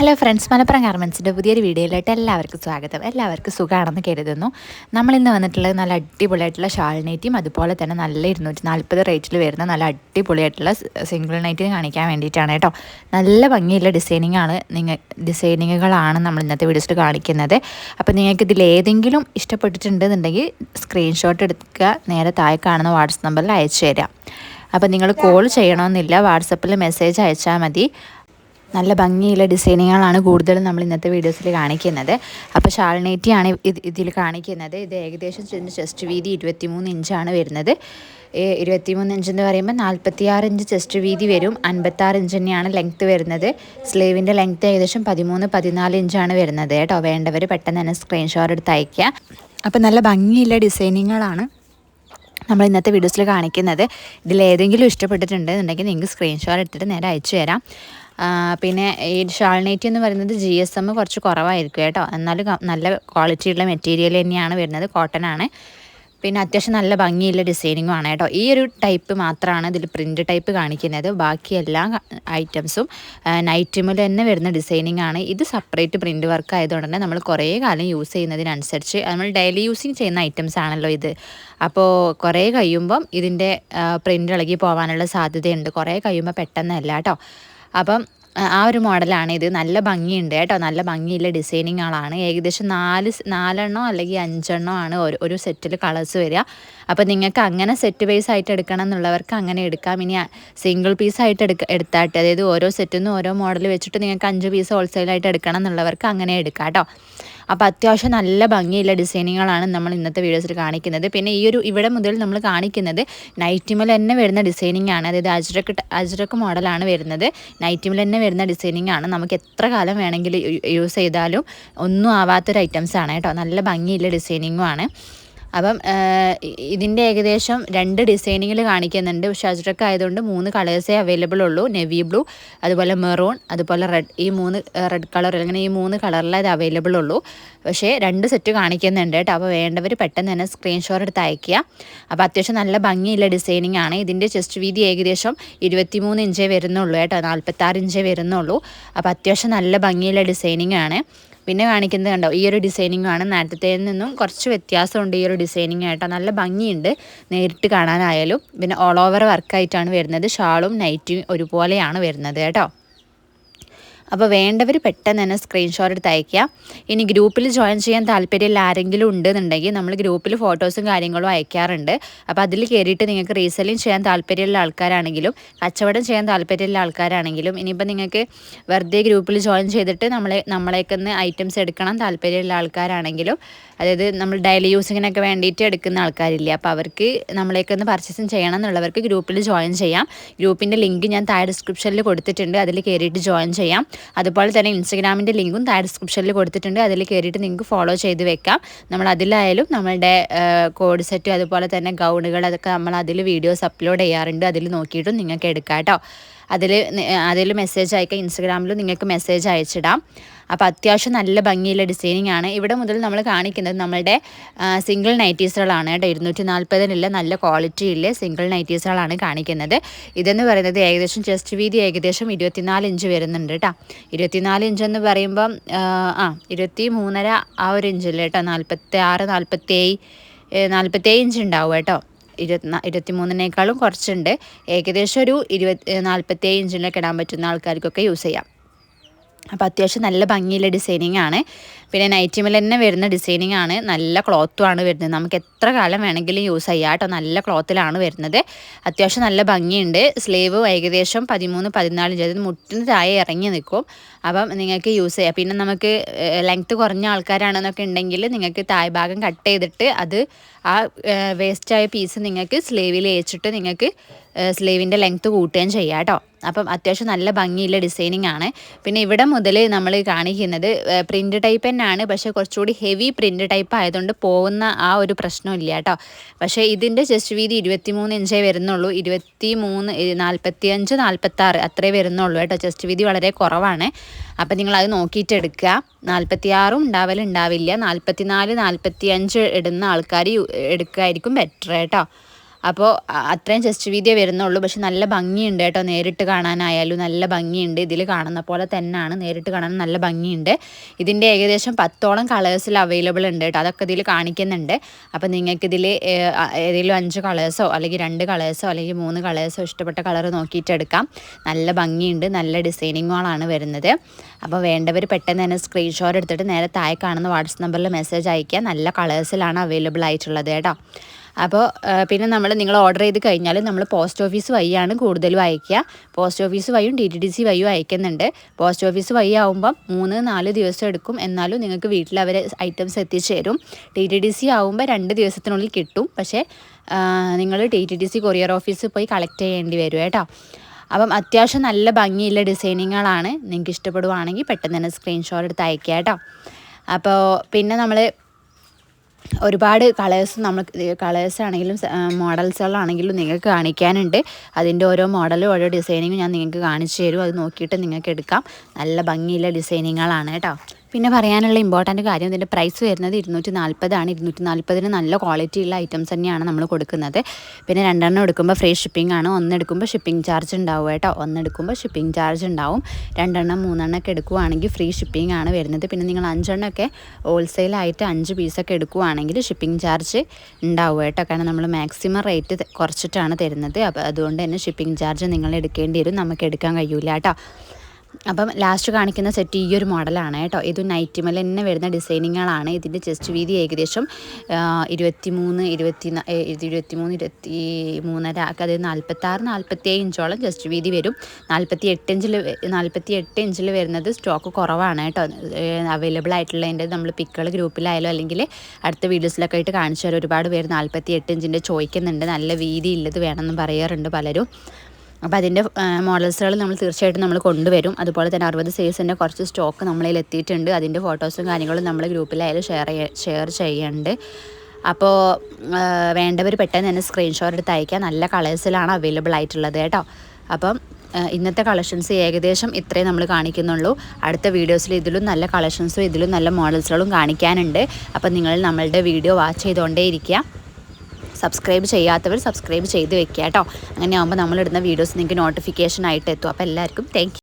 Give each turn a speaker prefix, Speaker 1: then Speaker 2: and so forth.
Speaker 1: Hello friends Malappuram ഗാർമെൻസിന്റെ പുതിയൊരു വീഡിയോയിലോട്ട് എല്ലാവർക്കും സ്വാഗതം. എല്ലാവർക്കും സുഖമാണെന്ന് കരുതുന്നു. നമ്മൾ ഇന്ന് വന്നിട്ടുള്ളത് നല്ല അടിപൊളിയായിട്ടുള്ള ഷാൾ നൈറ്റിയും അതുപോലെ തന്നെ നല്ല ഇരുന്നൂറ്റി നാൽപ്പത് റേറ്റിൽ വരുന്ന നല്ല അടിപൊളിയായിട്ടുള്ള സിംഗിൾ നൈറ്റിന് കാണിക്കാൻ വേണ്ടിയിട്ടാണ് കേട്ടോ. നല്ല ഭംഗിയുള്ള ഡിസൈനിങ് ആണ് നിങ്ങൾ ഡിസൈനിങ്ങുകളാണ് നമ്മൾ ഇന്നത്തെ വീഡിയോസിൽ കാണിക്കുന്നത്. അപ്പോൾ നിങ്ങൾക്ക് ഇതിൽ ഏതെങ്കിലും ഇഷ്ടപ്പെട്ടിട്ടുണ്ടെന്നുണ്ടെങ്കിൽ സ്ക്രീൻഷോട്ട് എടുക്കുക നേരെ താഴെ കാണുന്ന വാട്സപ്പ് നമ്പറിൽ അയച്ചു തരാം. അപ്പോൾ നിങ്ങൾ കോൾ ചെയ്യണമെന്നില്ല വാട്സപ്പിൽ മെസ്സേജ് അയച്ചാൽ മതി. നല്ല ഭംഗിയുള്ള ഡിസൈനുകളാണ് കൂടുതലും നമ്മൾ ഇന്നത്തെ വീഡിയോസിൽ കാണിക്കുന്നത്. അപ്പോൾ ഷാൾനേറ്റിയാണ് ഇത് ഇതിൽ കാണിക്കുന്നത്. ഇത് ഏകദേശം ഇതിന്റെ ചെസ്റ്റ് വീതി ഇരുപത്തിമൂന്ന് ഇഞ്ചാണ് വരുന്നത്. ഇരുപത്തിമൂന്ന് ഇഞ്ച് എന്ന് പറയുമ്പോൾ നാൽപ്പത്തിയാറ് ഇഞ്ച് ചെസ്റ്റ് വീതി വരും. അൻപത്താറ് ഇഞ്ച് തന്നെയാണ് ലെങ്ത്ത് വരുന്നത്. സ്ലീവിന്റെ ലെങ്ത്ത് ഏകദേശം പതിമൂന്ന് പതിനാല് ഇഞ്ചാണ് വരുന്നത് കേട്ടോ. വേണ്ടവർ പെട്ടെന്ന് തന്നെ സ്ക്രീൻഷോട്ട് എടുത്ത് അയയ്ക്കുക. അപ്പോൾ നല്ല ഭംഗിയുള്ള ഡിസൈനിങ്ങുകളാണ് നമ്മൾ ഇന്നത്തെ വീഡിയോസിൽ കാണിക്കുന്നത്. ഇതിൽ ഏതെങ്കിലും ഇഷ്ടപ്പെട്ടിട്ടുണ്ടെന്നുണ്ടെങ്കിൽ നിങ്ങൾക്ക് സ്ക്രീൻഷോട്ട് എടുത്തിട്ട് നേരെ അയച്ചു തരാം. പിന്നെ ഈ ഷാൾനൈറ്റി എന്ന് പറയുന്നത് ജി എസ് എം കുറച്ച് കുറവായിരിക്കും കേട്ടോ. എന്നാലും നല്ല ക്വാളിറ്റിയുള്ള മെറ്റീരിയൽ തന്നെയാണ് വരുന്നത്. കോട്ടൺ ആണ്. പിന്നെ അത്യാവശ്യം നല്ല ഭംഗിയുള്ള ഡിസൈനിങ്ങും ആണ് കേട്ടോ. ഈ ഒരു ടൈപ്പ് മാത്രമാണ് ഇതിൽ പ്രിന്റ് ടൈപ്പ് കാണിക്കുന്നത്. ബാക്കി എല്ലാ ഐറ്റംസും നൈറ്റ് നൈറ്റിമിൽ തന്നെ വരുന്ന ഡിസൈനിങ് ആണ്. ഇത് സെപ്പറേറ്റ് പ്രിന്റ് വർക്ക് ആയതുകൊണ്ട് തന്നെ നമ്മൾ കുറേ കാലം യൂസ് ചെയ്യുന്നതിനനുസരിച്ച് നമ്മൾ ഡെയിലി യൂസിങ് ചെയ്യുന്ന ഐറ്റംസ് ആണല്ലോ ഇത്. അപ്പോൾ കുറേ കഴിയുമ്പം ഇതിന്റെ പ്രിന്റ് ഇളകി പോകാനുള്ള സാധ്യതയുണ്ട്. കുറേ കഴിയുമ്പോൾ പെട്ടെന്നല്ല കേട്ടോ. അപ്പം ആ ഒരു മോഡലാണ് ഇത്. നല്ല ഭംഗിയുണ്ട് കേട്ടോ. നല്ല ഭംഗിയുള്ള ഡിസൈനിങ്ങുകളാണ് ഏകദേശം നാല് നാലെണ്ണോ അല്ലെങ്കിൽ അഞ്ചെണ്ണോ ആണ് ഒരു ഒരു സെറ്റിൽ കളേഴ്സ് വരിക. അപ്പോൾ നിങ്ങൾക്ക് അങ്ങനെ സെറ്റ് വൈസ് ആയിട്ട് എടുക്കണം എന്നുള്ളവർക്ക് അങ്ങനെ എടുക്കാം. ഇനി സിംഗിൾ പീസ് ആയിട്ട് എടുക്ക എടുത്താട്ട് അതായത് ഓരോ സെറ്റിൽ നിന്ന് ഓരോ മോഡൽ വെച്ചിട്ട് നിങ്ങൾക്ക് അഞ്ച് പീസ് ഹോൾസെയിലായിട്ട് എടുക്കണം എന്നുള്ളവർക്ക് അങ്ങനെ എടുക്കാം കേട്ടോ. അപ്പോൾ അത്യാവശ്യം നല്ല ഭംഗിയുള്ള ഡിസൈനുകളാണ് നമ്മൾ ഇന്നത്തെ വീഡിയോസിൽ കാണിക്കുന്നത്. പിന്നെ ഈ ഒരു ഇവിടെ മുതൽ നമ്മൾ കാണിക്കുന്നത് നൈറ്റിമൽ തന്നെ വരുന്ന ഡിസൈനിങ് ആണ്. അതായത് അജ്രക്ക് അജ്രക്ക് മോഡലാണ് വരുന്നത്. നൈറ്റിമൽ തന്നെ വരുന്ന ഡിസൈനിങ് ആണ്. നമുക്ക് എത്ര കാലം വേണമെങ്കിലും യൂസ് ചെയ്താലും ഒന്നും ആവാത്തൊരു ഐറ്റംസ് ആണ് കേട്ടോ. നല്ല ഭംഗിയുള്ള ഡിസൈനിങ്ങും ആണ്. അപ്പം ഇതിന്റെ ഏകദേശം രണ്ട് ഡിസൈനിങ്ങിൽ കാണിക്കുന്നുണ്ട്. പക്ഷെ അജ്രക്ക് ആയതുകൊണ്ട് മൂന്ന് കളേഴ്സേ അവൈലബിൾ ഉള്ളൂ. നെവി ബ്ലൂ അതുപോലെ മെറൂൺ അതുപോലെ റെഡ്. ഈ മൂന്ന് റെഡ് കളർ അങ്ങനെ ഈ മൂന്ന് കളറിലേ അത് അവൈലബിൾ ഉള്ളൂ. പക്ഷേ രണ്ട് സെറ്റ് കാണിക്കുന്നുണ്ട് കേട്ടോ. അപ്പോൾ വേണ്ടവർ പെട്ടെന്ന് തന്നെ സ്ക്രീൻഷോട്ട് എടുത്ത് അയയ്ക്കുക. അപ്പോൾ അത്യാവശ്യം നല്ല ഭംഗിയുള്ള ഡിസൈനിങ് ആണ്. ഇതിന്റെ ചെസ്റ്റ് വീതി ഏകദേശം ഇരുപത്തിമൂന്ന് ഇഞ്ചേ വരുന്നുള്ളൂ കേട്ടോ. നാൽപ്പത്താറ് ഇഞ്ചേ വരുന്നുള്ളൂ. അപ്പോൾ അത്യാവശ്യം നല്ല ഭംഗിയുള്ള ഡിസൈനിങ് ആണ്. പിന്നെ കാണിക്കുന്നത് കണ്ടോ ഈ ഒരു ഡിസൈനിങ് ആണ് നിന്നും കുറച്ച് വ്യത്യാസമുണ്ട് ഈ ഒരു ഡിസൈനിങ് ആയിട്ടോ. നല്ല ഭംഗിയുണ്ട് നേരിട്ട് കാണാനായാലും. പിന്നെ ഓൾ ഓവർ വർക്കായിട്ടാണ് വരുന്നത്. ഷാളും നൈറ്റും ഒരുപോലെയാണ് വരുന്നത് കേട്ടോ. അപ്പോൾ വേണ്ടവർ പെട്ടെന്ന് തന്നെ സ്ക്രീൻഷോട്ട് എടുത്ത് അയയ്ക്കുക. ഇനി ഗ്രൂപ്പിൽ ജോയിൻ ചെയ്യാൻ താല്പര്യമില്ല ആരെങ്കിലും ഉണ്ടെന്നുണ്ടെങ്കിൽ നമ്മൾ ഗ്രൂപ്പിൽ ഫോട്ടോസും കാര്യങ്ങളും അയക്കാറുണ്ട് അപ്പോൾ അതിൽ കയറിയിട്ട് നിങ്ങൾക്ക് റീസെല്ലിംഗ് ചെയ്യാൻ താല്പര്യമുള്ള ആൾക്കാരാണെങ്കിലും കച്ചവടം ചെയ്യാൻ താല്പര്യമുള്ള ആൾക്കാരാണെങ്കിലും ഇനിയിപ്പോൾ നിങ്ങൾക്ക് വെറുതെ ഗ്രൂപ്പിൽ ജോയിൻ ചെയ്തിട്ട് നമ്മളെ നമ്മളേക്കൊന്ന് ഐറ്റംസ് എടുക്കണം താല്പര്യമുള്ള ആൾക്കാരാണെങ്കിലും അതായത് നമ്മൾ ഡെയിലി യൂസിങ്ങിനൊക്കെ വേണ്ടിയിട്ട് എടുക്കുന്ന ആൾക്കാരില്ലേ അപ്പോൾ അവർക്ക് നമ്മളേക്കൊന്ന് പർച്ചേസും ചെയ്യണം എന്നുള്ളവർക്ക് ഗ്രൂപ്പിൽ ജോയിൻ ചെയ്യാം. ഗ്രൂപ്പിന്റെ ലിങ്ക് ഞാൻ താഴെ ഡിസ്ക്രിപ്ഷനിൽ കൊടുത്തിട്ടുണ്ട് അതിൽ കയറിയിട്ട് ജോയിൻ ചെയ്യാം. അതുപോലെ തന്നെ ഇൻസ്റ്റഗ്രാമിന്റെ ലിങ്കും താഴെ ഡിസ്ക്രിപ്ഷനിൽ കൊടുത്തിട്ടുണ്ട്. അതിൽ കയറിയിട്ട് നിങ്ങൾക്ക് ഫോളോ ചെയ്ത് വെക്കാം. നമ്മൾ അതിലായാലും നമ്മളുടെ കോഡ് സെറ്റും അതുപോലെ തന്നെ ഗൗണുകൾ അതൊക്കെ നമ്മൾ അതിൽ വീഡിയോസ് അപ്ലോഡ് ചെയ്യാറുണ്ട്. അതിൽ നോക്കിയിട്ടും നിങ്ങൾക്ക് എടുക്കാം കേട്ടോ. അതിൽ അതിൽ മെസ്സേജ് അയക്കാം. ഇൻസ്റ്റഗ്രാമിലും നിങ്ങൾക്ക് മെസ്സേജ് അയച്ചിടാം. അപ്പോൾ അത്യാവശ്യം നല്ല ഭംഗിയുള്ള ഡിസൈനിങ് ആണ്. ഇവിടെ മുതൽ നമ്മൾ കാണിക്കുന്നത് നമ്മളുടെ സിംഗിൾ നൈറ്റീസുകളാണ് കേട്ടോ. ഇരുന്നൂറ്റി നാൽപ്പതിനുള്ള നല്ല ക്വാളിറ്റിയുള്ള സിംഗിൾ നൈറ്റീസുകളാണ് കാണിക്കുന്നത്. ഇതെന്ന് പറയുന്നത് ഏകദേശം ചെസ്റ്റ് വീതി ഏകദേശം ഇരുപത്തിനാല് ഇഞ്ച് വരുന്നുണ്ട് കേട്ടോ. ഇരുപത്തിനാല് ഇഞ്ച് എന്ന് പറയുമ്പം ആ ഇരുപത്തി മൂന്നര ആ ഒരു ഇഞ്ചില്ല കേട്ടോ. നാൽപ്പത്തി ആറ് നാൽപ്പത്തി ഏഴ് നാൽപ്പത്തേഴ് ഇഞ്ച് ഉണ്ടാവും കേട്ടോ. ഇരുപത്തി ഇരുപത്തി മൂന്നിനേക്കാളും കുറച്ചുണ്ട്. ഏകദേശം ഒരു ഇരുപത്തി നാൽപ്പത്തേഴ് ഇഞ്ചിലൊക്കെ ഇടാൻ പറ്റുന്ന ആൾക്കാർക്കൊക്കെ യൂസ് ചെയ്യാം. അപ്പോൾ അത്യാവശ്യം നല്ല ഭംഗിയുള്ള ഡിസൈനിങ് ആണ്. പിന്നെ നൈറ്റിമിൽ തന്നെ വരുന്ന ഡിസൈനിങ് ആണ്. നല്ല ക്ലോത്തും ആണ് വരുന്നത്. നമുക്ക് എത്ര കാലം വേണമെങ്കിലും യൂസ് ചെയ്യാം കേട്ടോ നല്ല ക്ലോത്തിലാണ് വരുന്നത്. അത്യാവശ്യം നല്ല ഭംഗിയുണ്ട്. സ്ലീവ് ഏകദേശം പതിമൂന്ന് പതിനാല് ഇഞ്ച്. അതായത് മുട്ടിന് താഴെ ഇറങ്ങി നിൽക്കും. അപ്പം നിങ്ങൾക്ക് യൂസ് ചെയ്യാം. പിന്നെ നമുക്ക് ലെങ്ത്ത് കുറഞ്ഞ ആൾക്കാരാണെന്നൊക്കെ ഉണ്ടെങ്കിൽ നിങ്ങൾക്ക് താഴ് ഭാഗം കട്ട് ചെയ്തിട്ട് അത് ആ വേസ്റ്റായ പീസ് നിങ്ങൾക്ക് സ്ലീവിൽ വെച്ചിട്ട് നിങ്ങൾക്ക് സ്ലീവിന്റെ ലെങ്ത്ത് കൂട്ടുകയും ചെയ്യാം കേട്ടോ അപ്പം അത്യാവശ്യം നല്ല ഭംഗിയുള്ള ഡിസൈനിങ് ആണ്. പിന്നെ ഇവിടെ മുതൽ നമ്മൾ കാണിക്കുന്നത് പ്രിന്റ് ടൈപ്പ് തന്നെയാണ്. പക്ഷേ കുറച്ചുകൂടി ഹെവി പ്രിന്റ് ടൈപ്പ് ആയതുകൊണ്ട് പോകുന്ന ആ ഒരു പ്രശ്നമില്ല കേട്ടോ. പക്ഷേ ഇതിന്റെ ജസ്റ്റ് വീതി ഇരുപത്തി മൂന്ന് ഇഞ്ചേ വരുന്നുള്ളൂ. ഇരുപത്തി മൂന്ന് നാൽപ്പത്തി അഞ്ച് നാൽപ്പത്താറ് അത്രേ വരുന്നുള്ളൂ കേട്ടോ. ജസ്റ്റ് വീതി വളരെ കുറവാണ്. അപ്പം നിങ്ങൾ അത് നോക്കിയിട്ട് എടുക്കുക. നാൽപ്പത്തിയാറും ഉണ്ടാവലുണ്ടാവില്ല. നാൽപ്പത്തി നാല് നാൽപ്പത്തി അഞ്ച് ഇടുന്ന ആൾക്കാർ എടുക്കുമായിരിക്കും ബെറ്റർ കേട്ടോ. അപ്പോൾ അത്രയും ചെസ്റ്റ് വീതിയേ വരുന്നുള്ളൂ. പക്ഷെ നല്ല ഭംഗിയുണ്ട് കേട്ടോ നേരിട്ട് കാണാനായാലും. നല്ല ഭംഗിയുണ്ട്. ഇതിൽ കാണുന്ന പോലെ തന്നെയാണ് നേരിട്ട് കാണാൻ നല്ല ഭംഗിയുണ്ട്. ഇതിന്റെ ഏകദേശം പത്തോളം കളേഴ്സിൽ അവൈലബിൾ ഉണ്ട് കേട്ടോ. അതൊക്കെ ഇതിൽ കാണിക്കുന്നുണ്ട്. അപ്പോൾ നിങ്ങൾക്കിതിൽ ഏതെങ്കിലും അഞ്ച് കളേഴ്സോ അല്ലെങ്കിൽ രണ്ട് കളേഴ്സോ അല്ലെങ്കിൽ മൂന്ന് കളേഴ്സോ ഇഷ്ടപ്പെട്ട കളർ നോക്കിയിട്ട് എടുക്കാം. നല്ല ഭംഗിയുണ്ട്. നല്ല ഡിസൈനിങ്ങുകളാണ് വരുന്നത്. അപ്പോൾ വേണ്ടവർ പെട്ടെന്ന് തന്നെ സ്ക്രീൻഷോട്ട് എടുത്തിട്ട് നേരെ താഴെ കാണുന്ന വാട്സപ്പ് നമ്പറിൽ മെസ്സേജ് അയക്കുക നല്ല കളേഴ്സിലാണ് അവൈലബിൾ ആയിട്ടുള്ളത് കേട്ടോ. അപ്പോൾ പിന്നെ നമ്മൾ നിങ്ങൾ ഓർഡർ ചെയ്ത് കഴിഞ്ഞാൽ നമ്മൾ പോസ്റ്റ് ഓഫീസ് വഴിയാണ് കൂടുതലും അയക്കുക പോസ്റ്റ് ഓഫീസ് വഴിയും ഡി ടി ഡി സി വഴിയും അയക്കുന്നുണ്ട്. പോസ്റ്റ് ഓഫീസ് വഴി ആവുമ്പം മൂന്ന് നാല് ദിവസം എടുക്കും. എന്നാലും നിങ്ങൾക്ക് വീട്ടിൽ അവർ ഐറ്റംസ് എത്തിച്ചു തരും. ടി ടി ഡി സി ആവുമ്പോൾ രണ്ട് ദിവസത്തിനുള്ളിൽ കിട്ടും. പക്ഷേ നിങ്ങൾ T T D C courier ഓഫീസിൽ പോയി കളക്ട് ചെയ്യേണ്ടി വരും കേട്ടോ. അപ്പം അത്യാവശ്യം നല്ല ഭംഗിയുള്ള ഡിസൈനിങ്ങുകളാണ്. നിങ്ങൾക്ക് ഇഷ്ടപ്പെടുവാണെങ്കിൽ പെട്ടെന്ന് തന്നെ സ്ക്രീൻഷോട്ട് എടുത്ത് അയക്കുക കേട്ടോ. അപ്പോൾ പിന്നെ നമ്മൾ ഒരുപാട് കളേഴ്സ് നമ്മൾ കളേഴ്സ് ആണെങ്കിലും മോഡൽസുകളാണെങ്കിലും നിങ്ങൾക്ക് കാണിക്കാനുണ്ട്. അതിന്റെ ഓരോ മോഡലും ഓരോ ഡിസൈനിങ്ങും ഞാൻ നിങ്ങൾക്ക് കാണിച്ചു തരും. അത് നോക്കിയിട്ട് നിങ്ങൾക്ക് എടുക്കാം. നല്ല ഭംഗിയുള്ള ഡിസൈനിങ്ങുകളാണ് കേട്ടോ. പിന്നെ പറയാനുള്ള ഇമ്പോർട്ടന്റ് കാര്യം ഇതിന്റെ പ്രൈസ് വരുന്നത് ഇരുന്നൂറ്റി നാൽപ്പതാണ് ഇരുന്നൂറ്റി നാൽപ്പതിന് നല്ല ക്വാളിറ്റി ഉള്ള ഐറ്റംസ് തന്നെയാണ് നമ്മൾ കൊടുക്കുന്നത്. പിന്നെ രണ്ടെണ്ണം എടുക്കുമ്പോൾ ഫ്രീ ഷിപ്പിംഗ് ആണ്. ഒന്നെടുക്കുമ്പോൾ ഷിപ്പിംഗ് ചാർജ് ഉണ്ടാവും കേട്ടോ. ഒന്നെടുക്കുമ്പോൾ ഷിപ്പിംഗ് ചാർജ് ഉണ്ടാവും. രണ്ടെണ്ണം മൂന്നെണ്ണം ഒക്കെ എടുക്കുവാണെങ്കിൽ ഫ്രീ ഷിപ്പിംഗ് ആണ് വരുന്നത്. പിന്നെ നിങ്ങൾ അഞ്ചെണ്ണമൊക്കെ ഹോൾസെയിലായിട്ട് അഞ്ച് പീസൊക്കെ എടുക്കുവാണെങ്കിൽ ഷിപ്പിംഗ് ചാർജ് ഉണ്ടാവും കേട്ടോ. കാരണം നമ്മൾ മാക്സിമം റേറ്റ് കുറച്ചിട്ടാണ് തരുന്നത്. അപ്പോൾ അതുകൊണ്ട് തന്നെ ഷിപ്പിംഗ് ചാർജ് നിങ്ങൾ എടുക്കേണ്ടി വരും. നമുക്ക് എടുക്കാൻ കഴിയൂല കേട്ടോ. അപ്പം ലാസ്റ്റ് കാണിക്കുന്ന സെറ്റ് ഈ ഒരു മോഡലാണ് കേട്ടോ. ഇത് നൈറ്റ് നൈറ്റിമൽ തന്നെ വരുന്ന ഡിസൈനിങ്ങുകളാണ് ഇതിന്റെ ചെസ്റ്റ് വീതി ഏകദേശം ഇരുപത്തി മൂന്ന് ഇരുപത്തി ഇരുപത്തി മൂന്ന് ഇരുപത്തി മൂന്നര അതായത് നാൽപ്പത്താറ് നാൽപ്പത്തി ഏഴ് ഇഞ്ചോളം ചെസ്റ്റ് വീതി വരും. നാൽപ്പത്തി എട്ട് ഇഞ്ചിൽ നാൽപ്പത്തി എട്ട് ഇഞ്ചിൽ വരുന്നത് സ്റ്റോക്ക് കുറവാണ് കേട്ടോ. അവൈലബിൾ ആയിട്ടുള്ളതിന്റെ നമ്മൾ പിക്കുകൾ ഗ്രൂപ്പിലായാലും അല്ലെങ്കിൽ അടുത്ത വീഡിയോസിലൊക്കെ ആയിട്ട് കാണിച്ചു ഒരുപാട് പേര് നാൽപ്പത്തി എട്ട് ഇഞ്ചിന്റെ ചോദിക്കുന്നുണ്ട്. നല്ല വീതി ഉള്ളത് വേണമെന്ന് പറയാറുണ്ട് പലരും. അപ്പോൾ അതിന്റെ മോഡൽസുകൾ നമ്മൾ തീർച്ചയായിട്ടും നമ്മൾ കൊണ്ടുവരും. അതുപോലെ തന്നെ അറുപത് സൈസിന്റെ കുറച്ച് സ്റ്റോക്ക് നമ്മളതിൽ എത്തിയിട്ടുണ്ട്. അതിന്റെ ഫോട്ടോസും കാര്യങ്ങളും നമ്മൾ ഗ്രൂപ്പിലായാലും ഷെയർ ഷെയർ ചെയ്യുന്നുണ്ട് അപ്പോൾ വേണ്ടവർ പെട്ടെന്ന് തന്നെ സ്ക്രീൻഷോട്ട് എടുത്ത് അയക്കാം നല്ല കളേഴ്സിലാണ് അവൈലബിൾ ആയിട്ടുള്ളത് കേട്ടോ. അപ്പം ഇന്നത്തെ കളക്ഷൻസ് ഏകദേശം ഇത്രയും നമ്മൾ കാണിക്കുന്നുള്ളൂ. അടുത്ത വീഡിയോസിൽ ഇതിലും നല്ല കളക്ഷൻസും ഇതിലും നല്ല മോഡൽസുകളും കാണിക്കാനുണ്ട്. അപ്പം നിങ്ങൾ നമ്മളുടെ വീഡിയോ വാച്ച് ചെയ്തുകൊണ്ടേ ഇരിക്കുക സബ്സ്ക്രൈബ് ചെയ്യാത്തവർ സബ്സ്ക്രൈബ് ചെയ്ത് വെക്കുക കേട്ടോ. അങ്ങനെ ആകുമ്പോൾ നമ്മളിടുന്ന വീഡിയോസ് നിങ്ങൾക്ക് നോട്ടിഫിക്കേഷൻ ആയിട്ട് എത്തും. അപ്പോൾ എല്ലാവർക്കും താങ്ക്